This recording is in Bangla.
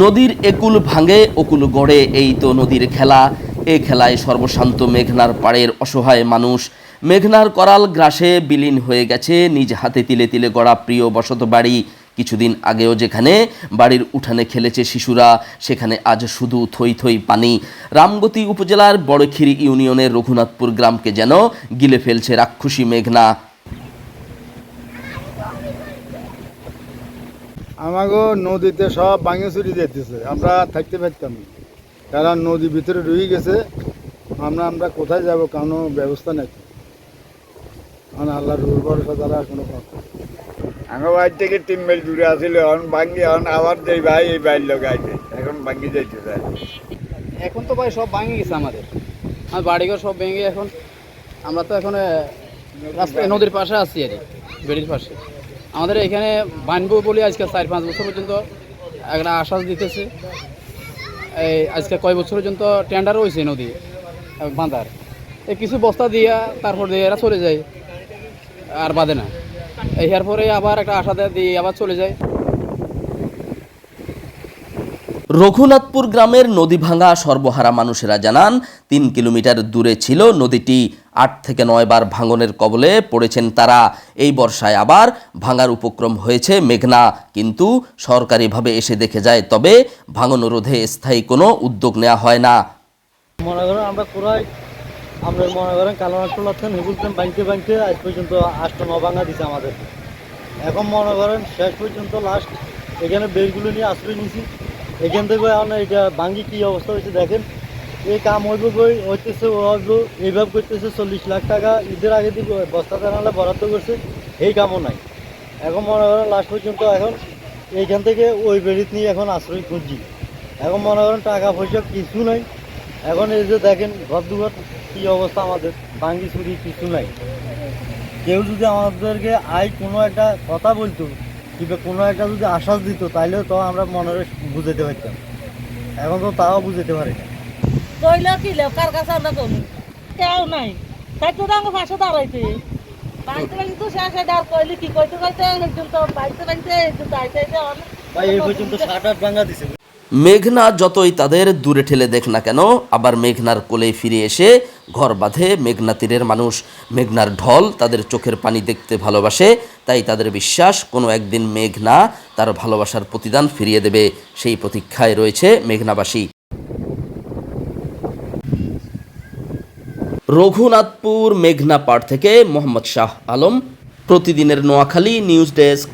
নদীর একুল ভাঙে, অকুল গড়ে। এই তো নদীর খেলা। এ খেলায় সর্বশান্ত মেঘনার পাড়ের অসহায় মানুষ। মেঘনার করাল গ্রাসে বিলীন হয়ে গেছে। নিজ হাতে তিলে তিলে গড়া প্রিয় বসত বাড়ি। কিছুদিন আগেও যেখানে বাড়ির উঠানে খেলেছে শিশুরা, সেখানে আজ শুধু থই থই পানি। রামগতি উপজেলার বড়খিরি ইউনিয়নের রঘুনাথপুর গ্রামকে যেন গিলে ফেলছে রাক্ষসী মেঘনা। আমাগো নদীতে সব ভাঙে চুরি যেতেছে আমরা থাকতে পারতাম না। কারণ নদী ভিতরে রয়ে গেছে। আমরা আমরা কোথায় যাব কোনো ব্যবস্থা নেই। মানে আল্লাহর উর্বরতা দ্বারা কোনো কথা নেই। আমার বাড়ি থেকে তিন মাইল দূরে আসলে এখন ভাঙ্গি এখন আবার দেই ভাই এই বাড়ির লোক আইছে। এখন ভাঙ্গি যাইতে চাই এখন তো ভাই সব ভেঙে গেছে আমাদের। আমার বাড়িঘর সব ভেঙে এখন আমরা তো এখন রাস্তায় নদীর পাশে আছি আর কি, বেড়ির পাশে। আমাদের এখানে বানবো বলে আজকে চার পাঁচ বছর পর্যন্ত একটা আশ্বাস দিতেছে। এই আজকে কয় বছর পর্যন্ত টেন্ডার হয়েছে নদী, বাঁধার। এই কিছু বস্তা দিয়া তারপর দিয়ে এরা চলে যায়, আর বাঁধে না। এই পরে আবার একটা আশা দিয়ে আবার চলে যায়। রঘুনাথপুর গ্রামের নদী ভাঙা সর্বহারা মানুষেরা জানান, তিন কিলোমিটার দূরে ছিল নদীটি। আট থেকে নয় বার ভাঙনের কবলে পড়েছেন তারা। এই বর্ষায় আবার ভাঙার উপক্রম হয়েছে মেঘনা। কিন্তু সরকারিভাবে এসে দেখে যায়, তবে ভাঙন রোধে স্থায়ী কোনো উদ্যোগ নেওয়া হয় না। মনে করেন আমরা পুরাই আমরা মনে করেন কালোনাট টোলাচ্ছেন হেগুলছেন ব্যাংকে ব্যাংকে আজ পর্যন্ত আষ্ট ন ভাঙা দিছে আমাদের। এখন মনে করেন শেষ পর্যন্ত লাস্ট এখানে বেলগুলো নিয়ে আশ্রয় নিছি এখান থেকে এখন এটা ভাঙ্গি কী অবস্থা হয়েছে দেখেন। এই কাম হইব কই? হইতেছে ও এইভাবে করতেছে চল্লিশ লাখ টাকা। ঈদের আগে দিব, বস্তা জানালে বরাদ্দ করছে, এই কামও নাই। এখন মনে করেন লাস্ট পর্যন্ত এখন এইখান থেকে ওই বেড়িত নিয়ে এখন আশ্রয় খুঁজছি। এখন মনে করেন টাকা পয়সা কিছু নাই। এখন এই যে দেখেন ঘর দুঘর কি অবস্থা আমাদের, ভাঙ্গি চুরি কিছু নাই। কেউ যদি আমাদেরকে আই কোনো একটা কথা বলতো, কিংবা কোনো একটা যদি আশ্বাস দিত তাইলেও তো আমরা মনের বুঝাতে পারতাম। এখন তো তাও বুঝাতে পারি না। কইলে কি লেও কার কাছে আমরা কমি কেউ নাই। তাই তো আমার পাশে দাঁড়াইতে। বাড়িতে বাড়িতে তো শেষ হয়ে আর কইলে কি কইতে কইতে একজন তো বাড়িতে বাড়িতে একজন তো আইতে আইতে অনেক ভাই এই পর্যন্ত ষাট আট ভাঙ্গা দিছে। মেঘনা যতই তাদের দূরে ঠেলে দেখ না কেন আবার মেঘনার কোলে ফিরে এসে ঘর বাঁধে মেঘনা তীরের মানুষ। মেঘনার ঢল তাদের চোখের পানি দেখতে ভালোবাসে তাই তাদের বিশ্বাস কোনো একদিন মেঘনা তার ভালোবাসার প্রতিদান ফিরিয়ে দেবে। সেই প্রতীক্ষায় রয়েছে মেঘনাবাসী। রঘুনাথপুর মেঘনা পাড় থেকে মোহাম্মদ শাহ আলম। প্রতিদিনের নোয়াখালী নিউজ ডেস্ক।